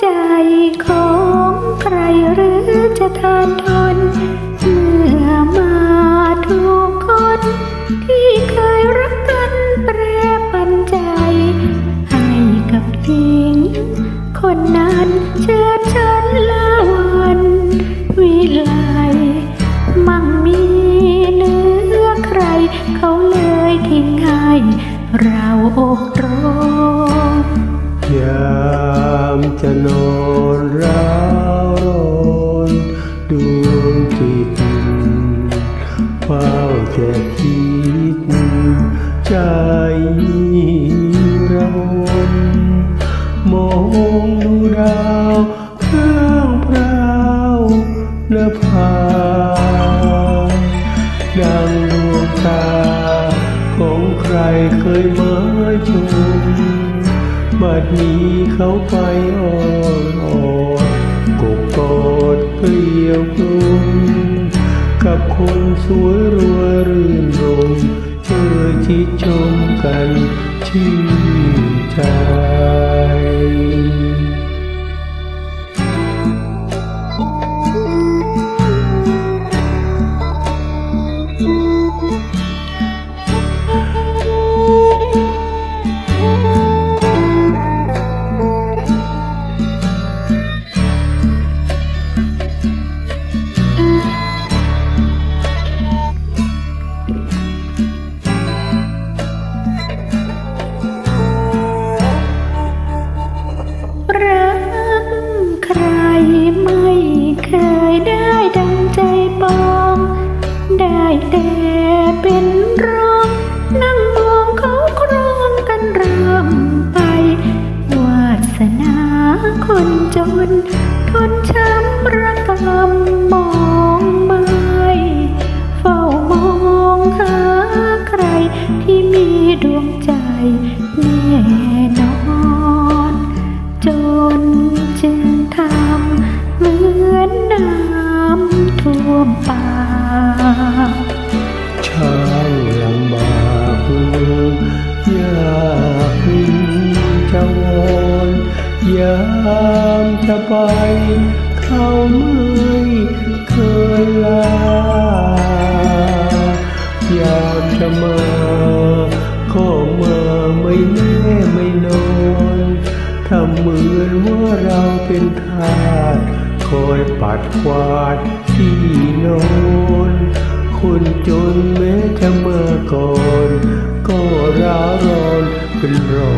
ใจของใครหรือจะทานทน เมื่อมาถูกคน ที่เคยรักกันแปรปันใจ ให้กับหญิง คนนั้นเชิดฉันละวัน วิไลมั่งมีเหลือใคร เขาเลยทิ้งให้เราอกร จะนอนร้าวร้อนดวงจิตเฝ้าแต่คิดใจราวนมองดูดาวเพื่องพราวและพาดังดวงตาของใครเคยมาชม บัดนี้เขาไปอ่อนอ่อนกบกอดเกลียวกลุมกับคนสวยรวยรื่นรมเจอที่ชมกันชื่นใจ แต่เป็นรอง นั่งมองเขาครองกันเริ่มไป วาสนาคนจน ทนช้ำระกำมองไม่เฝ้ามองหาใครที่มีดวงใจแน่นอนจนจึงทำเหมือนน้ำท่วมป่าามจะไป เขาไม่เคยลา อยามจะมาก็มาไม่แน่ไม่นอนทำเหมือนว่าเราเป็นทาสคอยปัดกวาดที่นอนคนจนแม้จะมาก่อน ก็ร้ารอนเป็นรอ